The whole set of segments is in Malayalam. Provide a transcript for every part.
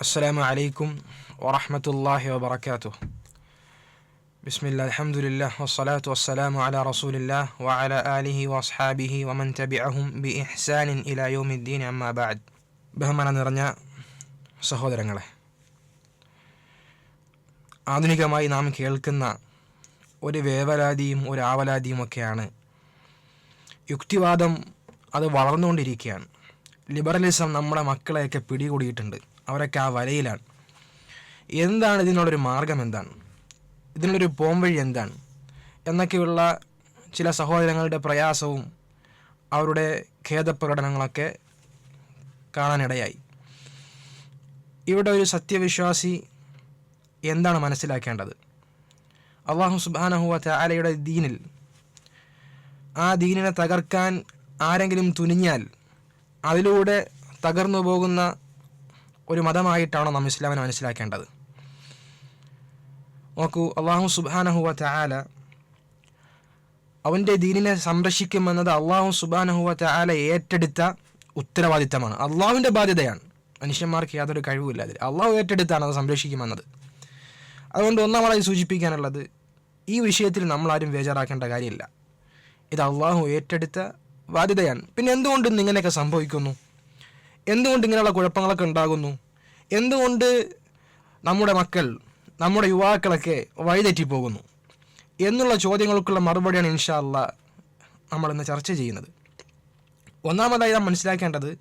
السلام عليكم ورحمة الله وبركاته بسم الله الحمد لله والصلاة والسلام على رسول الله وعلى آله وأصحابه ومن تبعهم بإحسان إلى يوم الدين أما بعد ബഹുമാനം നിറഞ്ഞ സഹോദരങ്ങളെ ആധുനികമായി നാം കേൾക്കുന്ന ഒരു വേവലാതിയും ഒരു ആവലാതിയും ഒക്കെയാണ് യുക്തിവാദം അത് വളർന്നുകൊണ്ടിരിക്കുകയാണ് ലിബറലിസം നമ്മുടെ മക്കളെയൊക്കെ പിടികൂടിയിട്ടുണ്ട് അവരൊക്കെ ആ വലയിലാണ്. എന്താണ് ഇതിനുള്ളൊരു മാർഗം എന്താണ്? ഇതിനുള്ളൊരു പോംവഴി എന്താണ്? എന്നൊക്കെയുള്ള ചില സഹോദരങ്ങളുടെ പ്രയാസവും അവരുടെ ഖേദപ്രകടനങ്ങളൊക്കെ കാണാനിടയായി. ഇവിടെ ഒരു സത്യവിശ്വാസി എന്താണ് മനസ്സിലാക്കേണ്ടത്? അള്ളാഹു സുബാനഹുവ ആലയുടെ ദീനിൽ ആ ദീനിനെ തകർക്കാൻ ആരെങ്കിലും തുനിഞ്ഞാൽ അതിലൂടെ തകർന്നു പോകുന്ന ഒരു മതമായിട്ടാണോ നാം ഇസ്ലാമിനെ മനസ്സിലാക്കേണ്ടത്? നോക്കൂ അള്ളാഹു സുബാനഹുവ ചാല അവന്റെ ദീനിനെ സംരക്ഷിക്കുമെന്നത് അള്ളാഹു സുബാനഹുവ ചാല ഏറ്റെടുത്ത ഉത്തരവാദിത്തമാണ്. അള്ളാഹുവിന്റെ ബാധ്യതയാണ്. മനുഷ്യന്മാർക്ക് യാതൊരു കഴിവുമില്ല അതിൽ. അള്ളാഹു ഏറ്റെടുത്താണ് അത് സംരക്ഷിക്കുമെന്നത്. അതുകൊണ്ട് ഒന്നാമതായി സൂചിപ്പിക്കാനുള്ളത് ഈ വിഷയത്തിൽ നമ്മളാരും ബേജാറാക്കേണ്ട കാര്യമില്ല. ഇത് അള്ളാഹു ഏറ്റെടുത്ത ബാധ്യതയാണ്. പിന്നെ എന്തുകൊണ്ടും ഇങ്ങനെയൊക്കെ സംഭവിക്കുന്നു? എന്തുകൊണ്ട് ഇങ്ങനെയുള്ള കുഴപ്പങ്ങളൊക്കെ ഉണ്ടാകുന്നു? എന്തുകൊണ്ട് നമ്മുടെ മക്കൾ നമ്മുടെ യുവാക്കളൊക്കെ വഴിതെറ്റിപ്പോകുന്നു? എന്നുള്ള ചോദ്യങ്ങൾക്കുള്ള മറുപടിയാണ് ഇൻഷാല്ല നമ്മൾ നമ്മളിന്ന് ചർച്ച ചെയ്യുന്നത്. ഒന്നാമതായി നാം മനസ്സിലാക്കേണ്ടത്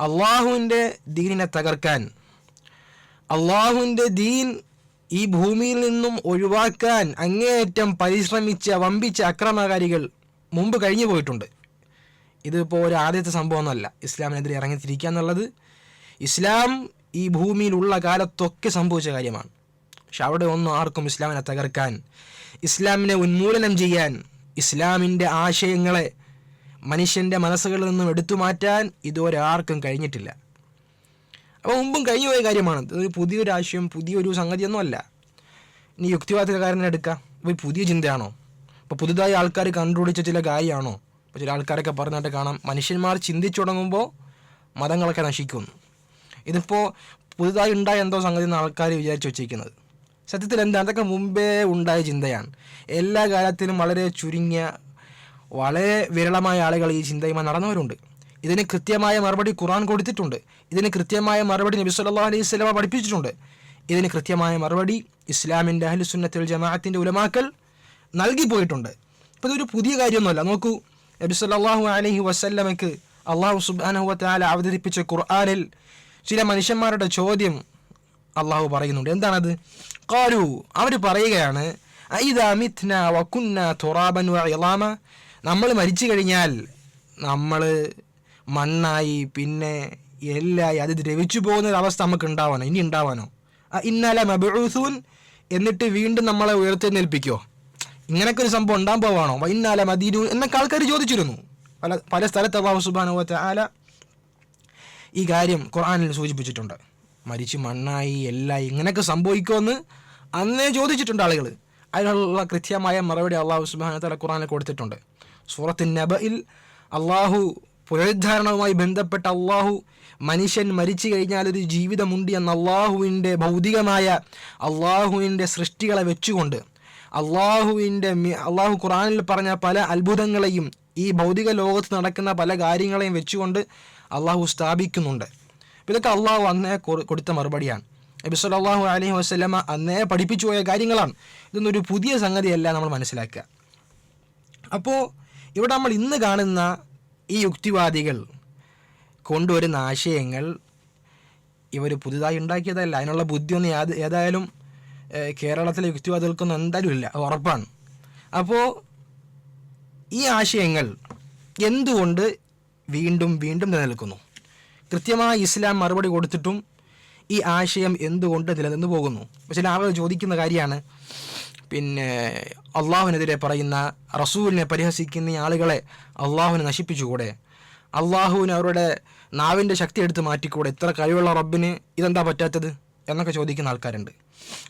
അള്ളാഹുവിന്റെ ദീനിനെ തകർക്കാൻ അള്ളാഹുവിന്റെ ദീൻ ഈ ഭൂമിയിൽ നിന്നും ഒഴിവാക്കാൻ അങ്ങേയറ്റം പരിശ്രമിച്ച വമ്പിച്ച അക്രമകാരികൾ മുമ്പ് കഴിഞ്ഞു പോയിട്ടുണ്ട് ഇതിപ്പോൾ ഒരു ആദ്യത്തെ സംഭവമൊന്നുമല്ല. ഇസ്ലാമിനെതിരെ ഇറങ്ങിത്തിരിക്കുക എന്നുള്ളത് ഇസ്ലാം ഈ ഭൂമിയിലുള്ള കാലത്തൊക്കെ സംഭവിച്ച കാര്യമാണ്. പക്ഷെ അവിടെ ഒന്നും ആർക്കും ഇസ്ലാമിനെ തകർക്കാൻ ഇസ്ലാമിനെ ഉന്മൂലനം ചെയ്യാൻ ഇസ്ലാമിന്റെ ആശയങ്ങളെ മനുഷ്യന്റെ മനസ്സുകളിൽ നിന്നും എടുത്തു മാറ്റാൻ ഇതുവരെ ആർക്കും കഴിഞ്ഞിട്ടില്ല. അപ്പോൾ മുമ്പും കഴിഞ്ഞു പോയ കാര്യമാണ്. ഇതൊരു പുതിയൊരു ആശയം പുതിയൊരു സംഗതിയൊന്നും അല്ല ഇനി യുക്തിവാദക്കാരനെ എടുക്കാം. അപ്പോൾ പുതിയ ചിന്തയാണോ? ഇപ്പോൾ പുതുതായി ആൾക്കാർ കണ്ടുപിടിച്ച ചില കാര്യമാണോ? ഇപ്പോൾ ചില ആൾക്കാരൊക്കെ പറഞ്ഞിട്ട് കാണാം. മനുഷ്യന്മാർ ചിന്തിച്ചു തുടങ്ങുമ്പോൾ മതങ്ങളൊക്കെ നശിക്കുന്നു. ഇതിപ്പോൾ പുതുതായി ഉണ്ടായ എന്തോ സംഗതി എന്ന് ആൾക്കാർ വിചാരിച്ചു വെച്ചിരിക്കുന്നത്. സത്യത്തിൽ എന്താ? അതൊക്കെ മുമ്പേ ഉണ്ടായ ചിന്തയാണ്. എല്ലാ കാലത്തിലും വളരെ ചുരുങ്ങിയ വളരെ വിരളമായ ആളുകൾ ഈ ചിന്തയുമായി നടന്നവരുണ്ട്. ഇതിന് കൃത്യമായ മറുപടി ഖുറാൻ കൊടുത്തിട്ടുണ്ട്. ഇതിന് കൃത്യമായ മറുപടി നബി സല്ലാ അലൈഹി സ്വലമ പഠിപ്പിച്ചിട്ടുണ്ട്. ഇതിന് കൃത്യമായ മറുപടി ഇസ്ലാമിന്റെ അഹ്ലുസുന്നത്തിൽ ജമാഅത്തിന്റെ ഉലമാക്കൾ നൽകിപ്പോയിട്ടുണ്ട് അപ്പോൾ ഇതൊരു പുതിയ കാര്യമൊന്നുമല്ല. നോക്കൂ നബി അലഹി വസല്ലമയ്ക്ക് അള്ളാഹു സുബ്ഹാനഹു വതആല അവതരിപ്പിച്ച ഖുർആാനിൽ ചില മനുഷ്യന്മാരുടെ ചോദ്യം അള്ളാഹു പറയുന്നുണ്ട്. എന്താണത്? കാലു അവർ പറയുകയാണ് തുറാബൻ നമ്മൾ മരിച്ചു കഴിഞ്ഞാൽ നമ്മൾ മണ്ണായി പിന്നെ എല്ലായി അത് ദ്രവിച്ചു പോകുന്ന ഒരു അവസ്ഥ നമുക്ക് ഉണ്ടാവാനോ? ഇനി ഉണ്ടാവാനോ? ഇന്നല മബൂസൂൻ എന്നിട്ട് വീണ്ടും നമ്മളെ ഉയർത്തെന്നേൽപ്പിക്കോ ഇങ്ങനൊക്കെ ഒരു സംഭവം ഉണ്ടാകാൻ പോവാണോ? വൈന്നാല മദീനു എന്നൊക്കെ ആൾക്കാർ ചോദിച്ചിരുന്നു. പല പല സ്ഥലത്ത് അള്ളാഹു സുബാനുവത്ത ആല ഈ കാര്യം ഖുർആാനിൽ സൂചിപ്പിച്ചിട്ടുണ്ട്. മരിച്ച് മണ്ണായി എല്ലാം ഇങ്ങനെയൊക്കെ സംഭവിക്കുമെന്ന് അന്നേ ചോദിച്ചിട്ടുണ്ട് ആളുകൾ അതിനുള്ള കൃത്യമായ മറുപടി അള്ളാഹു സുബാന തല ഖുറാനിൽ കൊടുത്തിട്ടുണ്ട്. സൂറത്തിൻ നബയിൽ അള്ളാഹു പുനരുദ്ധാരണവുമായി ബന്ധപ്പെട്ട അള്ളാഹു മനുഷ്യൻ മരിച്ചു കഴിഞ്ഞാൽ ഒരു ജീവിതമുണ്ട് എന്ന അള്ളാഹുവിന്റെ ഭൗതികമായ അള്ളാഹുവിന്റെ സൃഷ്ടികളെ വെച്ചുകൊണ്ട് അള്ളാഹുവിന്റെ അള്ളാഹു ഖുറാനിൽ പറഞ്ഞ പല അത്ഭുതങ്ങളെയും ഈ ഭൗതിക ലോകത്ത് നടക്കുന്ന പല കാര്യങ്ങളെയും വെച്ചുകൊണ്ട് അള്ളാഹു സ്ഥാപിക്കുന്നുണ്ട്. ഇതൊക്കെ അള്ളാഹു അന്നേ കൊടുത്ത മറുപടിയാണ്. നബി സല്ലല്ലാഹു അലൈഹി വസല്ലമ അന്നേ പഠിപ്പിച്ചു പോയ കാര്യങ്ങളാണ്. ഇതൊന്നും ഒരു പുതിയ സംഗതിയല്ല നമ്മൾ മനസ്സിലാക്കുക. അപ്പോൾ ഇവിടെ നമ്മൾ ഇന്ന് കാണുന്ന ഈ യുക്തിവാദികൾ കൊണ്ടുവരുന്ന ആശയങ്ങൾ ഇവർ പുതുതായി ഉണ്ടാക്കിയതല്ല. അതിനുള്ള ബുദ്ധിയൊന്നും ഏതായാലും കേരളത്തിലെ യുക്തിവാദികൾക്കൊന്നും എന്തായാലും ഇല്ല. ഉറപ്പാണ്. അപ്പോൾ ഈ ആശയങ്ങൾ എന്തുകൊണ്ട് വീണ്ടും വീണ്ടും നിലനിൽക്കുന്നു? കൃത്യമായി ഇസ്ലാം മറുപടി കൊടുത്തിട്ടും ഈ ആശയം എന്തുകൊണ്ട് നിലനിന്ന് പോകുന്നു? ചില ആളുകൾ ചോദിക്കുന്ന കാര്യമാണ് പിന്നെ അള്ളാഹുവിനെതിരെ പറയുന്ന റസൂലിനെ പരിഹസിക്കുന്ന ആളുകളെ അള്ളാഹുവിനെ നശിപ്പിച്ചുകൂടെ? അള്ളാഹുവിന് അവരുടെ നാവിന്റെ ശക്തി എടുത്ത് മാറ്റിക്കൂടെ? ഇത്ര കഴിവുള്ള റബ്ബിന് ഇതെന്താ പറ്റാത്തത്? എന്നൊക്കെ ചോദിക്കുന്ന ആൾക്കാരുണ്ട്.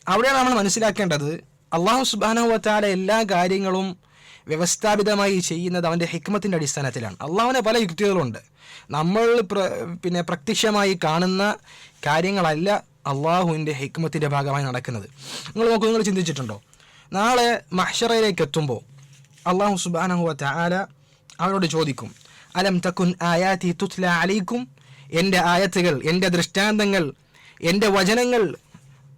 അവിടെയാണ് നമ്മൾ മനസ്സിലാക്കേണ്ടത്. അള്ളാഹു സുബാനുവത്താല എല്ലാ കാര്യങ്ങളും വ്യവസ്ഥാപിതമായി ചെയ്യുന്നത് അവന്റെ ഹിക്മത്തിന്റെ അടിസ്ഥാനത്തിലാണ്. അള്ളാഹുവിന് പല യുക്തികളുണ്ട്. നമ്മൾ പിന്നെ പ്രത്യക്ഷമായി കാണുന്ന കാര്യങ്ങളല്ല അള്ളാഹുവിന്റെ ഹിക്മത്തിന്റെ ഭാഗമായി നടക്കുന്നത്. നിങ്ങൾ നോക്കൂ നിങ്ങൾ ചിന്തിച്ചിട്ടുണ്ടോ? നാളെ മഹ്ഷറയിലേക്ക് എത്തുമ്പോൾ അള്ളാഹു സുബാനഹുവ ആല അവരോട് ചോദിക്കും അലം തക്കുൻ ആയാത്തി തുത്ല അലൈക്കും എന്റെ ആയത്തുകൾ എന്റെ ദൃഷ്ടാന്തങ്ങൾ എന്റെ വചനങ്ങൾ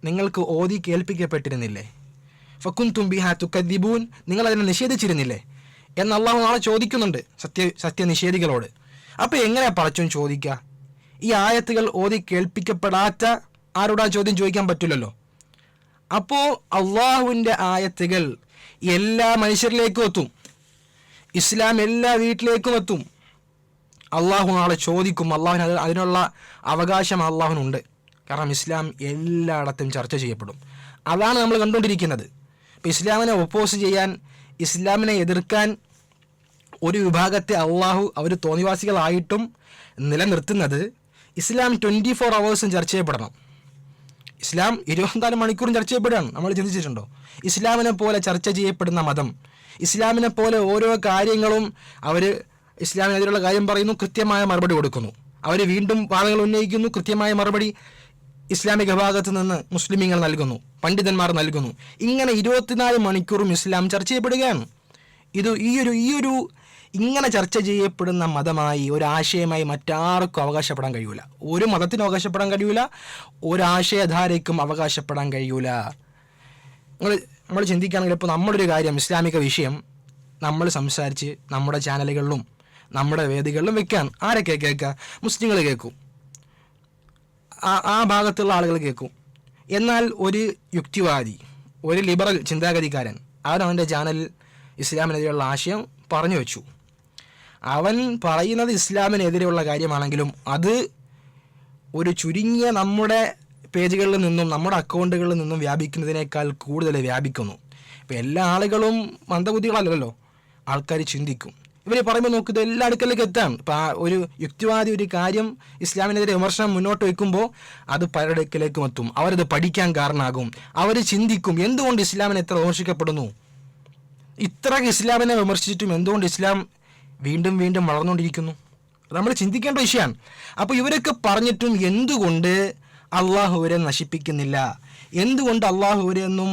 നിങ്ങൾക്ക് ഓതി കേൾപ്പിക്കപ്പെട്ടിരുന്നില്ലേ? ഫക്കുൻതും ബിഹാ തുക്കദ്ദിബൂൻ നിങ്ങൾ അതിനെ നിഷേധിച്ചിരുന്നില്ലേ? എന്ന് അള്ളാഹു നാളെ ചോദിക്കുന്നുണ്ട് സത്യ സത്യനിഷേധികളോട്. അപ്പോൾ എങ്ങനെയാ പറച്ചും ചോദിക്കുക ഈ ആയത്തുകൾ ഓതി കേൾപ്പിക്കപ്പെടാത്ത ആരോടാ ചോദ്യം ചോദിക്കാൻ പറ്റില്ലല്ലോ? അപ്പോൾ അള്ളാഹുവിന്റെ ആയത്തുകൾ എല്ലാ മനുഷ്യരിലേക്കും എത്തും. ഇസ്ലാം എല്ലാ വീട്ടിലേക്കും എത്തും. അള്ളാഹു നാളെ ചോദിക്കും അള്ളാഹുവിന് അതിനുള്ള അവകാശം അള്ളാഹുനുണ്ട് കാരണം ഇസ്ലാം എല്ലായിടത്തും ചർച്ച ചെയ്യപ്പെടും. അതാണ് നമ്മൾ കണ്ടുകൊണ്ടിരിക്കുന്നത്. ഇപ്പോൾ ഇസ്ലാമിനെ ഒപ്പോസ് ചെയ്യാൻ ഇസ്ലാമിനെ എതിർക്കാൻ ഒരു വിഭാഗത്തെ അള്ളാഹു അവർ തോന്നിവാസികളായിട്ടും നിലനിർത്തുന്നത് ഇസ്ലാം ട്വന്റി ഫോർ അവേഴ്സും ചർച്ച ചെയ്യപ്പെടണം. ഇസ്ലാം ഇരുപത്തിനാല് മണിക്കൂറും ചർച്ച ചെയ്യപ്പെടുകയാണ്. നമ്മൾ ചിന്തിച്ചിട്ടുണ്ടോ? ഇസ്ലാമിനെ പോലെ ചർച്ച ചെയ്യപ്പെടുന്ന മതം ഇസ്ലാമിനെ പോലെ ഓരോ കാര്യങ്ങളും അവർ ഇസ്ലാമിനെതിരെയുള്ള കാര്യം പറയുന്നു കൃത്യമായ മറുപടി കൊടുക്കുന്നു. അവർ വീണ്ടും വാദങ്ങൾ ഉന്നയിക്കുന്നു കൃത്യമായ മറുപടി ഇസ്ലാമിക ഭാഗത്ത് നിന്ന് മുസ്ലിമീങ്ങൾ നൽകുന്നു പണ്ഡിതന്മാർ നൽകുന്നു. ഇങ്ങനെ ഇരുപത്തിനാല് മണിക്കൂറും ഇസ്ലാം ചർച്ച ചെയ്യപ്പെടുകയാണ്. ഇത് ഈയൊരു ഈയൊരു ഇങ്ങനെ ചർച്ച ചെയ്യപ്പെടുന്ന മതമായി ഒരാശയമായി മറ്റാർക്കും അവകാശപ്പെടാൻ കഴിയൂല. ഒരു മതത്തിനും അവകാശപ്പെടാൻ കഴിയൂല ഒരാശയധാരയ്ക്കും അവകാശപ്പെടാൻ കഴിയൂല. നിങ്ങൾ നമ്മൾ ചിന്തിക്കുകയാണെങ്കിൽ ഇപ്പോൾ നമ്മളൊരു കാര്യം ഇസ്ലാമിക വിഷയം നമ്മൾ സംസാരിച്ച് നമ്മുടെ ചാനലുകളിലും നമ്മുടെ വേദികളിലും വെക്കാൻ ആരൊക്കെ കേൾക്കുക? മുസ്ലിങ്ങൾ കേൾക്കും. ആ ഭാഗത്തുള്ള ആളുകൾ കേൾക്കും. എന്നാൽ ഒരു യുക്തിവാദി ഒരു ലിബറൽ ചിന്താഗതിക്കാരൻ അവൻ അവന്റെ ചാനലിൽ ഇസ്ലാമിനെതിരെയുള്ള ആശയം പറഞ്ഞു വെച്ചു. അവൻ പറയുന്നത് ഇസ്ലാമിനെതിരെയുള്ള കാര്യമാണെങ്കിലും അത് ഒരു ചുരുങ്ങിയ നമ്മുടെ പേജുകളിൽ നിന്നും നമ്മുടെ അക്കൗണ്ടുകളിൽ നിന്നും വ്യാപിക്കുന്നതിനേക്കാൾ കൂടുതൽ വ്യാപിക്കുന്നു. ഇപ്പം എല്ലാ ആളുകളും മന്ദബുദ്ധികളല്ലല്ലോ. ആൾക്കാർ ചിന്തിക്കും. ഇവർ പറയുമ്പോൾ നോക്ക് ഇത് എല്ലാ അടുക്കലേക്ക് എത്താം. ഇപ്പം ആ ഒരു യുക്തിവാദി ഒരു കാര്യം ഇസ്ലാമിനെതിരെ വിമർശനം മുന്നോട്ട് വയ്ക്കുമ്പോൾ അത് പലയിടക്കിലേക്കും എത്തും. അവരത് പഠിക്കാൻ കാരണമാകും അവർ ചിന്തിക്കും എന്തുകൊണ്ട് ഇസ്ലാമിനെ എത്ര വിമർശിക്കപ്പെടുന്നു? ഇത്ര ഇസ്ലാമിനെ വിമർശിച്ചിട്ടും എന്തുകൊണ്ട് ഇസ്ലാം വീണ്ടും വീണ്ടും വളർന്നുകൊണ്ടിരിക്കുന്നു? നമ്മൾ ചിന്തിക്കേണ്ട വിഷയമാണ് അപ്പോൾ ഇവരൊക്കെ പറഞ്ഞിട്ടും എന്തുകൊണ്ട് അള്ളാഹുവരെ നശിപ്പിക്കുന്നില്ല? എന്തുകൊണ്ട് അള്ളാഹുവരെ ഒന്നും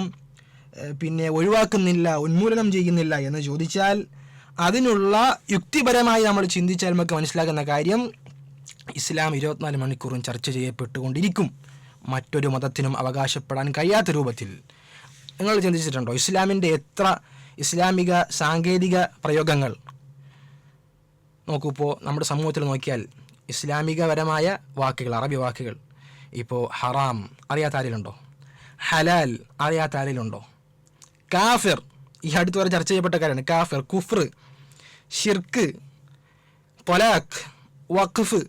പിന്നെ ഒഴിവാക്കുന്നില്ല ഉന്മൂലനം ചെയ്യുന്നില്ല എന്ന് ചോദിച്ചാൽ അതിനുള്ള യുക്തിപരമായി നമ്മൾ ചിന്തിച്ചാൽ നമുക്ക് മനസ്സിലാക്കുന്ന കാര്യം ഇസ്ലാം ഇരുപത്തിനാല് മണിക്കൂറും ചർച്ച ചെയ്യപ്പെട്ടുകൊണ്ടിരിക്കും. മറ്റൊരു മതത്തിനും അവകാശപ്പെടാൻ കഴിയാത്ത രൂപത്തിൽ. നിങ്ങൾ ചിന്തിച്ചിട്ടുണ്ടോ? ഇസ്ലാമിന്റെ എത്ര ഇസ്ലാമിക സാങ്കേതിക പ്രയോഗങ്ങൾ? നോക്കൂ ഇപ്പോൾ നമ്മുടെ സമൂഹത്തിൽ നോക്കിയാൽ ഇസ്ലാമികപരമായ വാക്കുകൾ അറബി വാക്കുകൾ ഇപ്പോൾ ഹറാം അറിയാത്ത ആരിലുണ്ടോ? ഹലാൽ അറിയാത്ത ആരിലുണ്ടോ? കാഫിർ ഈ അടുത്ത് വരെ ചർച്ച ചെയ്യപ്പെട്ട കാര്യമാണ് കാഫിർ കുഫ്ർ ഷിർക്ക് തൊലാഖ് വഖഫ്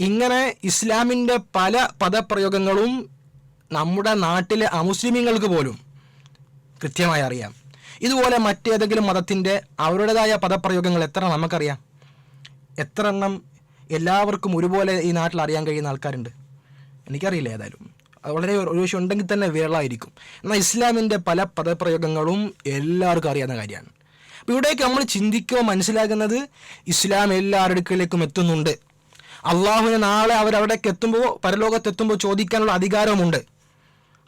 ഇങ്ങനെ ഇസ്ലാമിന്റെ പല പദപ്രയോഗങ്ങളും നമ്മുടെ നാട്ടിലെ അമുസ്ലിമീങ്ങൾക്ക് പോലും കൃത്യമായി അറിയാം. ഇതുപോലെ മറ്റേതെങ്കിലും മതത്തിന്റെ അവരുടേതായ പദപ്രയോഗങ്ങൾ എത്ര നമുക്കറിയാം? എത്ര എണ്ണം എല്ലാവർക്കും ഒരുപോലെ ഈ നാട്ടിൽ അറിയാൻ കഴിയുന്ന ആൾക്കാരുണ്ട്? എനിക്കറിയില്ല ഏതായാലും. വളരെ ഒരു വിഷയം ഉണ്ടെങ്കിൽ തന്നെ വിരളായിരിക്കും. എന്നാൽ ഇസ്ലാമിന്റെ പല പദപ്രയോഗങ്ങളും എല്ലാവർക്കും അറിയാവുന്ന കാര്യമാണ്. അപ്പോൾ ഇവിടേക്ക് നമ്മൾ ചിന്തിക്കുക മനസ്സിലാക്കുന്നത് ഇസ്ലാം എല്ലാവരുടെ എത്തുന്നുണ്ട്. അള്ളാഹുവിനെ നാളെ അവരവിടേക്ക് എത്തുമ്പോൾ പരലോകത്തെത്തുമ്പോൾ ചോദിക്കാനുള്ള അധികാരവുമുണ്ട്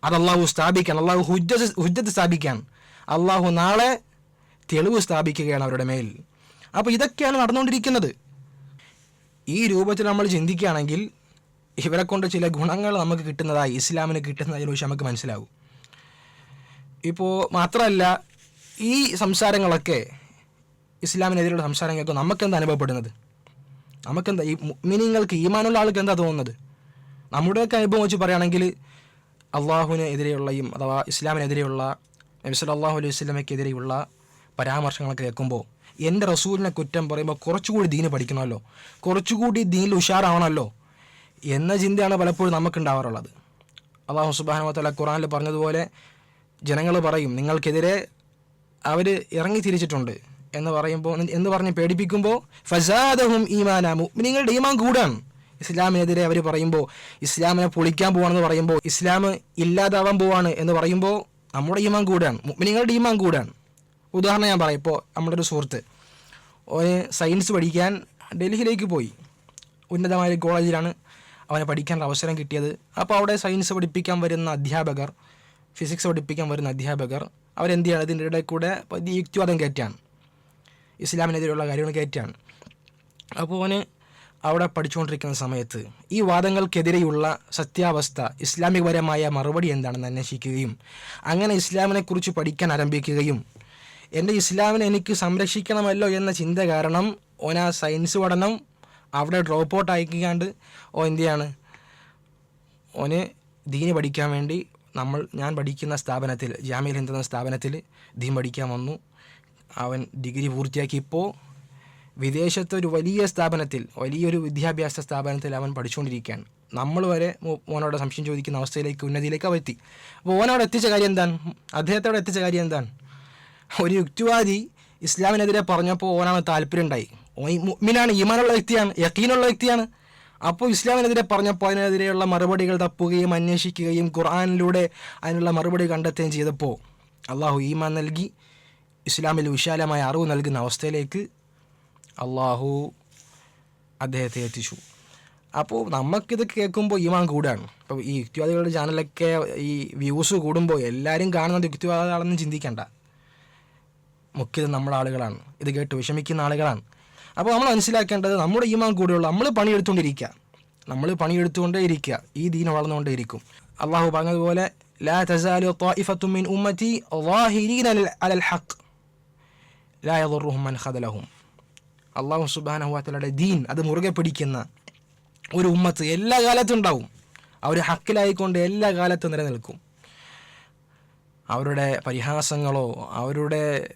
അത് അള്ളാഹു സ്ഥാപിക്കാൻ അള്ളാഹു ഹുജ്ജത്ത് ഹുജ്ജത്ത് സ്ഥാപിക്കാൻ. അള്ളാഹു നാളെ തെളിവ് സ്ഥാപിക്കുകയാണ് അവരുടെ മേൽ. അപ്പോൾ ഇതൊക്കെയാണ് നടന്നുകൊണ്ടിരിക്കുന്നത്. ഈ രൂപത്തിൽ നമ്മൾ ചിന്തിക്കുകയാണെങ്കിൽ ഇവരെ കൊണ്ട് ചില ഗുണങ്ങൾ നമുക്ക് കിട്ടുന്നതായി ഇസ്ലാമിന് കിട്ടുന്നതായി കുറിച്ച് നമുക്ക് മനസ്സിലാവും. ഇപ്പോൾ മാത്രമല്ല ഈ സംസാരങ്ങളൊക്കെ ഇസ്ലാമിനെതിരെയുള്ള സംസാരങ്ങൾക്ക് നമുക്കെന്താ അനുഭവപ്പെടുന്നത്? നമുക്കെന്താ ഈ മീനിങ്ങൾക്ക് ഈമാനുള്ള ആൾക്ക് എന്താ തോന്നുന്നത്? നമ്മുടെയൊക്കെ അനുഭവം വെച്ച് പറയുകയാണെങ്കിൽ അള്ളാഹുവിന് എതിരെയുള്ളയും അഥവാ ഇസ്ലാമിനെതിരെയുള്ള നബിസ് അള്ളാഹു അലൈഹി വസല്ലമയ്ക്കെതിരെയുള്ള പരാമർശങ്ങളൊക്കെ കേൾക്കുമ്പോൾ എന്റെ റസൂലിനെ കുറ്റം പറയുമ്പോൾ കുറച്ചുകൂടി ദീന് പഠിക്കണമല്ലോ. കുറച്ചുകൂടി ദീനിൽ ഉഷാറാവണമല്ലോ എന്ന ചിന്തയാണ് പലപ്പോഴും നമുക്കുണ്ടാവാറുള്ളത്. അള്ളാഹു സുബാനുമത്തല ഖുറാനിൽ പറഞ്ഞതുപോലെ ജനങ്ങൾ പറയും നിങ്ങൾക്കെതിരെ അവർ ഇറങ്ങി തിരിച്ചിട്ടുണ്ട് എന്ന് പറയുമ്പോൾ എന്ന് പറഞ്ഞ് പേടിപ്പിക്കുമ്പോൾ ഫസാദഹും ഈമാന. മുഅ്മിനീങ്ങളുടെ ഈമാൻ കൂടാണ് ഇസ്ലാമിനെതിരെ അവർ പറയുമ്പോൾ ഇസ്ലാമിനെ പൊളിക്കാൻ പോവാണെന്ന് പറയുമ്പോൾ ഇസ്ലാം ഇല്ലാതാവാൻ പോവാണ് എന്ന് പറയുമ്പോൾ നമ്മുടെ ഈമാൻ കൂടാണ് മുഅ്മിനീങ്ങളുടെ ഈമാൻ കൂടാണ് ഉദാഹരണം ഞാൻ പറയാം. ഇപ്പോൾ നമ്മുടെ ഒരു സുഹൃത്ത് ഒരു സയൻസ് പഠിക്കാൻ ഡൽഹിയിലേക്ക് പോയി. ഉന്നതമായ കോളേജിലാണ് അവനെ പഠിക്കാൻ അവസരം കിട്ടിയത്. അപ്പോൾ അവിടെ സയൻസ് പഠിപ്പിക്കാൻ വരുന്ന അധ്യാപകർ ഫിസിക്സ് പഠിപ്പിക്കാൻ വരുന്ന അധ്യാപകർ അവരെന്ത് ചെയ്യണം ഇതിന്റെ ഇടയിൽ കൂടെ യുക്തിവാദം കയറ്റാണ് ഇസ്ലാമിനെതിരെയുള്ള കാര്യങ്ങൾ കയറ്റാണ് അപ്പോൾ അവന് അവിടെ പഠിച്ചുകൊണ്ടിരിക്കുന്ന സമയത്ത് ഈ വാദങ്ങൾക്കെതിരെയുള്ള സത്യാവസ്ഥ ഇസ്ലാമികപരമായ മറുപടി എന്താണെന്ന് അന്വേഷിക്കുകയും അങ്ങനെ ഇസ്ലാമിനെക്കുറിച്ച് പഠിക്കാൻ ആരംഭിക്കുകയും എന്റെ ഇസ്ലാമിനെ എനിക്ക് സംരക്ഷിക്കണമല്ലോ എന്ന ചിന്ത കാരണം ഓൻ ആ സയൻസ് പഠനം അവിടെ ഡ്രോപ്പ് ഔട്ട് അയക്കാണ്ട് ഓ എന്ത് ചെയ്യാണ്? ഓന് ദീന് പഠിക്കാൻ വേണ്ടി നമ്മൾ ഞാൻ പഠിക്കുന്ന സ്ഥാപനത്തിൽ ജാമ്യയിൽ ഹിന്ദ് എന്ന സ്ഥാപനത്തിൽ ദീൻ പഠിക്കാൻ വന്നു. അവൻ ഡിഗ്രി പൂർത്തിയാക്കി ഇപ്പോൾ വിദേശത്തെ ഒരു വലിയ സ്ഥാപനത്തിൽ വലിയൊരു വിദ്യാഭ്യാസ സ്ഥാപനത്തിൽ അവൻ പഠിച്ചുകൊണ്ടിരിക്കുകയാണ്. നമ്മൾ വരെ മോനോട് സംശയം ചോദിക്കുന്ന അവസ്ഥയിലേക്ക് ഉന്നതിയിലേക്ക് അവർ എത്തി. അപ്പോൾ ഓനോട് എത്തിച്ച കാര്യം എന്താണ്? അദ്ദേഹത്തോടെ എത്തിച്ച കാര്യം എന്താണ്? ഒരു യുക്തിവാദി ഇസ്ലാമിനെതിരെ പറഞ്ഞപ്പോൾ ഓനാണ് താല്പര്യം ഉണ്ടായി ഓൻ ഈ മുഅ്മിനാണ് ഈമാനുള്ള വ്യക്തിയാണ് യക്കീനുള്ള വ്യക്തിയാണ്. അപ്പോൾ ഇസ്ലാമിനെതിരെ പറഞ്ഞപ്പോൾ അതിനെതിരെയുള്ള മറുപടികൾ തപ്പുകയും അന്വേഷിക്കുകയും ഖുർആാനിലൂടെ അതിനുള്ള മറുപടി കണ്ടെത്തുകയും ചെയ്തപ്പോൾ അള്ളാഹു ഈമാൻ നൽകി ഇസ്ലാമിൽ വിശാലമായ അറിവ് നൽകുന്ന അവസ്ഥയിലേക്ക് അള്ളാഹു അദ്ദേഹത്തെ എത്തിച്ചു. അപ്പോൾ നമുക്കിത് കേൾക്കുമ്പോൾ ഈമാൻ കൂടാണ്. അപ്പോൾ ഈ യുക്തിവാദികളുടെ ചാനലൊക്കെ ഈ വ്യൂസ് കൂടുമ്പോൾ എല്ലാവരും കാണുന്നത് യുക്തിവാദികളാണെന്ന് ചിന്തിക്കേണ്ട. മുഖ്യത നമ്മുടെ ആളുകളാണ് ഇത് കേട്ട് വിഷമിക്കുന്ന ആളുകളാണ്. അപ്പോൾ നമ്മൾ മനസ്സിലാക്കേണ്ടത് നമ്മുടെ ഈമാൻ കൂടെയുള്ള നമ്മൾ പണിയെടുത്തുകൊണ്ടിരിക്കുക. നമ്മൾ പണിയെടുത്തുകൊണ്ടേ ഇരിക്കുക. ഈ ദീൻ വളർന്നുകൊണ്ടേ ഇരിക്കും. അള്ളാഹു പറഞ്ഞതുപോലെ ലാ തസാലു ത്വാഇഫത്തുമിൻ ഉമ്മത്തി ളാഹിരീന അലൽ ഹഖ്. ലാ യദുറുഹും മൻ ഖദലഹും. അള്ളാഹു സുബ്ഹാനഹു വതആലയുടെ ദീൻ അത് മുറുകെ പിടിക്കുന്ന ഒരു ഉമ്മത്ത് എല്ലാ കാലത്തും ഉണ്ടാവും. അവർ ഹക്കിലായിക്കൊണ്ട് എല്ലാ കാലത്തും നിലനിൽക്കും. അവരുടെ പരിഹാസങ്ങളോ അവരുടെ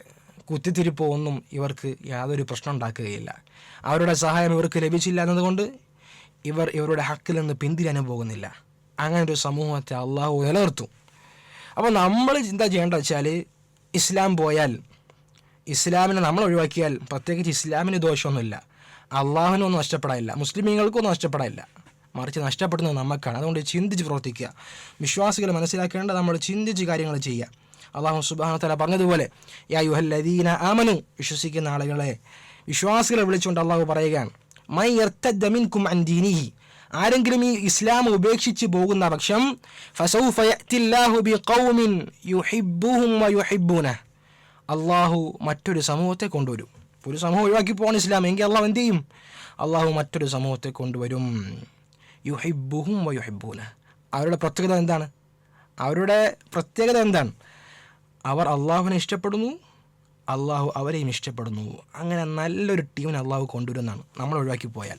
കുത്തിത്തിരിപ്പോ ഒന്നും ഇവർക്ക് യാതൊരു പ്രശ്നം ഉണ്ടാക്കുകയില്ല. അവരുടെ സഹായം ഇവർക്ക് ലഭിച്ചില്ല എന്നതുകൊണ്ട് ഇവർ ഇവരുടെ ഹക്കിൽ നിന്ന് പിന്തിരിയാനും പോകുന്നില്ല. അങ്ങനെ ഒരു സമൂഹത്തെ അള്ളാഹു നിലനിർത്തും. അപ്പോൾ നമ്മൾ എന്താ ചെയ്യേണ്ട വെച്ചാൽ ഇസ്ലാം പോയാൽ ഇസ്ലാമിനെ നമ്മൾ ഒഴിവാക്കിയാൽ പ്രത്യേകിച്ച് ഇസ്ലാമിന് ദോഷമൊന്നുമില്ല. അള്ളാഹുവിനൊന്നും നഷ്ടപ്പെടാനില്ല. മുസ്ലിമീങ്ങൾക്കൊന്നും നഷ്ടപ്പെടാനില്ല. മറിച്ച് നഷ്ടപ്പെടുന്നത് നമുക്കാണ് അതുകൊണ്ട് ചിന്തിച്ച് പ്രവർത്തിക്കുക. വിശ്വാസികൾ മനസ്സിലാക്കേണ്ട നമ്മൾ ചിന്തിച്ച് കാര്യങ്ങൾ ചെയ്യുക. അള്ളാഹു സുബാനത്തല പറഞ്ഞതുപോലെ യാ ആമനു വിശ്വസിക്കുന്ന ആളുകളെ വിശ്വാസികളെ വിളിച്ചുകൊണ്ട് അള്ളാഹു പറയുകയാണ് മൈ അൻ ദീനിഹി ആരെങ്കിലും ഈ ഇസ്ലാം ഉപേക്ഷിച്ച് പോകുന്ന പക്ഷം അള്ളാഹു മറ്റൊരു സമൂഹത്തെ കൊണ്ടുവരും. ഒരു സമൂഹം ഒഴിവാക്കി പോകണം ഇസ്ലാം എങ്കിൽ അള്ളാഹു എന്ത് ചെയ്യും? അള്ളാഹു മറ്റൊരു സമൂഹത്തെ കൊണ്ടുവരും. യുഹിബുഹും വയുഹിബൂന അവരുടെ പ്രത്യേകത എന്താണ്? അവരുടെ പ്രത്യേകത എന്താണ്? അവർ അള്ളാഹുവിനെ ഇഷ്ടപ്പെടുന്നു അള്ളാഹു അവരെയും ഇഷ്ടപ്പെടുന്നു. അങ്ങനെ നല്ലൊരു ടീമിനെ അള്ളാഹു കൊണ്ടുവരുന്നതാണ് നമ്മൾ ഒഴിവാക്കി പോയാൽ.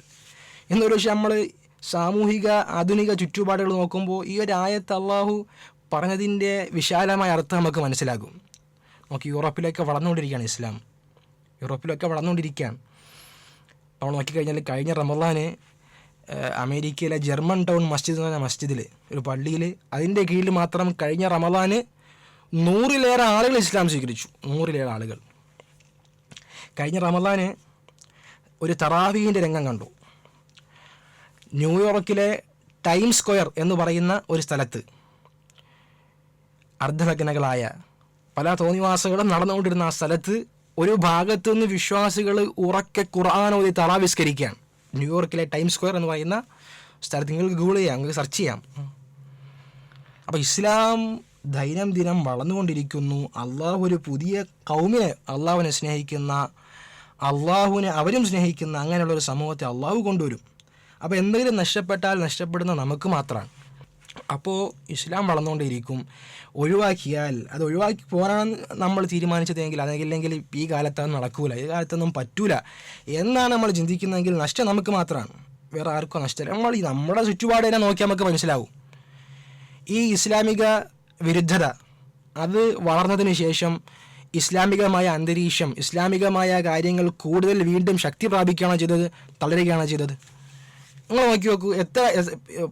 എന്നൊരു പക്ഷേ നമ്മൾ സാമൂഹിക ആധുനിക ചുറ്റുപാടുകൾ നോക്കുമ്പോൾ ഈ ഒരു ആയത്ത് അള്ളാഹു പറഞ്ഞതിന്റെ വിശാലമായ അർത്ഥം നമുക്ക് മനസ്സിലാകും. നമുക്ക് യൂറോപ്പിലൊക്കെ വളർന്നുകൊണ്ടിരിക്കുകയാണ് ഇസ്ലാം. യൂറോപ്പിലൊക്കെ വളർന്നുകൊണ്ടിരിക്കുകയാണ്. നമ്മൾ നോക്കിക്കഴിഞ്ഞാൽ കഴിഞ്ഞ റമദാന് അമേരിക്കയിലെ ജർമ്മൻ ടൗൺ മസ്ജിദ് എന്ന് പറഞ്ഞ മസ്ജിദിൽ ഒരു പള്ളിയിൽ അതിന്റെ കീഴിൽ മാത്രം കഴിഞ്ഞ റമദാന് നൂറിലേറെ ആളുകൾ ഇസ്ലാം സ്വീകരിച്ചു. നൂറിലേറെ ആളുകൾ. കഴിഞ്ഞ റമദാന് ഒരു തറാവീന്റെ രംഗം കണ്ടു. ന്യൂയോർക്കിലെ ടൈം സ്ക്വയർ എന്ന് പറയുന്ന ഒരു സ്ഥലത്ത് അർദ്ധനഗ്നകളായ പല തോന്നിവാസങ്ങളും നടന്നുകൊണ്ടിരുന്ന ആ സ്ഥലത്ത് ഒരു ഭാഗത്തു നിന്ന് വിശ്വാസികൾ ഉറക്കെ ഖുർആൻ ഓതി ന്യൂയോർക്കിലെ ടൈം സ്ക്വയർ എന്ന് പറയുന്ന സ്ഥലത്ത് നിങ്ങൾക്ക് ഗൂഗിൾ ചെയ്യാം നിങ്ങൾക്ക് സെർച്ച് ചെയ്യാം. അപ്പോൾ ഇസ്ലാം ദൈനംദിനം വളർന്നുകൊണ്ടിരിക്കുന്നു. അള്ളാഹു ഒരു പുതിയ കൗമിനെ അള്ളാഹുവിനെ സ്നേഹിക്കുന്ന അള്ളാഹുവിനെ അവരും സ്നേഹിക്കുന്ന അങ്ങനെയുള്ള ഒരു സമൂഹത്തെ അള്ളാഹു കൊണ്ടുവരും. അപ്പോൾ എന്തെങ്കിലും നഷ്ടപ്പെട്ടാൽ നഷ്ടപ്പെടുന്ന നമുക്ക് മാത്രമാണ്. അപ്പോൾ ഇസ്ലാം വളർന്നുകൊണ്ടേയിരിക്കും ഒഴിവാക്കിയാൽ അത് ഒഴിവാക്കി പോകാനാണ് നമ്മൾ തീരുമാനിച്ചതെങ്കിൽ അതെങ്കിലെങ്കിൽ ഈ കാലത്താണ് നടക്കൂല ഈ കാലത്തൊന്നും പറ്റൂല എന്നാണ് നമ്മൾ ചിന്തിക്കുന്നതെങ്കിൽ നഷ്ടം നമുക്ക് മാത്രമാണ്. വേറെ ആർക്കും നഷ്ടമില്ല. നമ്മൾ ഈ നമ്മുടെ തന്നെ നോക്കിയാൽ നമുക്ക് മനസ്സിലാവും. ഈ ഇസ്ലാമിക വിരുദ്ധത. അത് വളർന്നതിന് ശേഷം ഇസ്ലാമികമായ അന്തരീക്ഷം ഇസ്ലാമികമായ കാര്യങ്ങൾ കൂടുതൽ വീണ്ടും ശക്തി പ്രാപിക്കുകയാണ് ചെയ്തത് തളരുകയാണ് ചെയ്തത്. നിങ്ങൾ നോക്കി നോക്കൂ എത്ര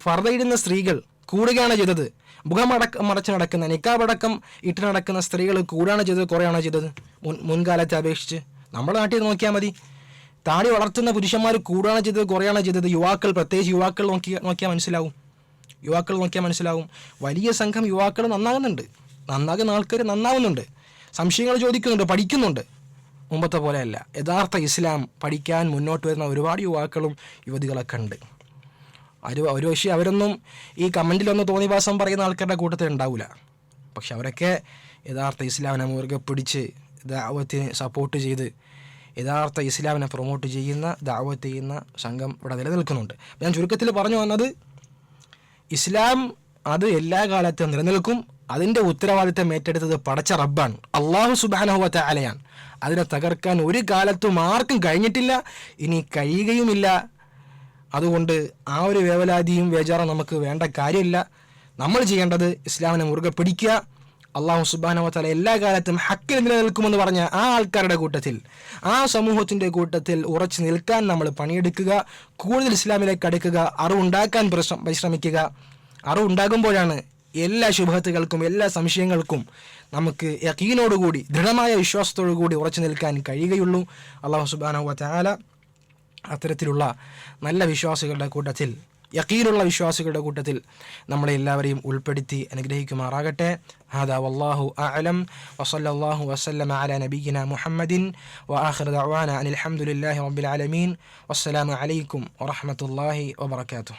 ഫർദയിടുന്ന സ്ത്രീകൾ കൂടുകയാണ് ചെയ്തത്. മുഖമടക്കം മടച്ച് നടക്കുന്ന നിക്കാബടക്കം ഇട്ട് നടക്കുന്ന സ്ത്രീകൾ കൂടുകയാണ് ചെയ്തത് കുറയാണ് ചെയ്തത്. മുൻ മുൻകാലത്തെ അപേക്ഷിച്ച് നമ്മുടെ നാട്ടിൽ നോക്കിയാൽ മതി. താടി വളർത്തുന്ന പുരുഷന്മാർ കൂടുകയാണ് ചെയ്തത് കുറയാണ് ചെയ്തത്. യുവാക്കൾ പ്രത്യേകിച്ച് യുവാക്കൾ നോക്കി നോക്കിയാൽ മനസ്സിലാവും. യുവാക്കൾ നോക്കിയാൽ മനസ്സിലാവും. വലിയ സംഘം യുവാക്കൾ നന്നാകുന്നുണ്ട്. നന്നാകുന്ന ആൾക്കാർ നന്നാവുന്നുണ്ട്. സംശയങ്ങൾ ചോദിക്കുന്നുണ്ട് പഠിക്കുന്നുണ്ട്. മുമ്പത്തെ പോലെയല്ല യഥാർത്ഥ ഇസ്ലാം പഠിക്കാൻ മുന്നോട്ട് വരുന്ന ഒരുപാട് യുവാക്കളും യുവതികളൊക്കെ ഉണ്ട്. ഒരു ഒരു പക്ഷേ അവരൊന്നും ഈ കമന്റിലൊന്നും തോന്നിവാസം പറയുന്ന ആൾക്കാരുടെ കൂട്ടത്തിൽ ഉണ്ടാവില്ല പക്ഷെ അവരൊക്കെ യഥാർത്ഥ ഇസ്ലാമിനെ മുറുകെ പിടിച്ച് ദാവത്തിന് സപ്പോർട്ട് ചെയ്ത് യഥാർത്ഥ ഇസ്ലാമിനെ പ്രൊമോട്ട് ചെയ്യുന്ന ദാവത്ത് ചെയ്യുന്ന സംഘം ഇവിടെ നിലനിൽക്കുന്നുണ്ട്. ഞാൻ ചുരുക്കത്തിൽ പറഞ്ഞു വന്നത് ഇസ്ലാം അത് എല്ലാ കാലത്തും നിലനിൽക്കും. അതിന്റെ ഉത്തരവാദിത്തം ഏറ്റെടുത്തത് പടച്ച റബ്ബാണ്. അള്ളാഹു സുബാനഹുവത്ത അലയാണ് അതിനെ തകർക്കാൻ ഒരു കാലത്തും ആർക്കും കഴിഞ്ഞിട്ടില്ല ഇനി കഴിയുകയുമില്ല. അതുകൊണ്ട് ആ ഒരു വേവലാതിയും വേജാറും നമുക്ക് വേണ്ട കാര്യമില്ല. നമ്മൾ ചെയ്യേണ്ടത് ഇസ്ലാമിനെ മുറുകെ പിടിക്കുക. അള്ളാഹു സുബാനവത്തല എല്ലാ കാലത്തും ഹക്കിൽ നിലനിൽക്കുമെന്ന് പറഞ്ഞ ആ ആൾക്കാരുടെ കൂട്ടത്തിൽ ആ സമൂഹത്തിന്റെ കൂട്ടത്തിൽ ഉറച്ചു നിൽക്കാൻ നമ്മൾ പണിയെടുക്കുക കൂടുതൽ ഇസ്ലാമിലേക്ക് അടുക്കുക അറിവുണ്ടാക്കാൻ പരിശ്ര- പരിശ്രമിക്കുക. അറിവുണ്ടാകുമ്പോഴാണ് എല്ലാ ശുഭത്തുകൾക്കും എല്ലാ സംശയങ്ങൾക്കും നമുക്ക് യക്കീനോടുകൂടി ദൃഢമായ വിശ്വാസത്തോടു കൂടി ഉറച്ചു നിൽക്കാൻ കഴിയുകയുള്ളൂ. അള്ളാഹു സുബാനവത്താല അത്തരത്തിലുള്ള നല്ല വിശ്വാസികളുടെ കൂട്ടത്തിൽ യക്കീലുള്ള വിശ്വാസികളുടെ കൂട്ടത്തിൽ നമ്മളെ എല്ലാവരെയും ഉൾപ്പെടുത്തി അനുഗ്രഹിക്കുമാറാകട്ടെ هذا والله أعلم وصلى الله وسلم على نبينا محمد وآخر دعوانا أن الحمد لله رب العالمين والسلام عليكم ورحمة الله وبركاته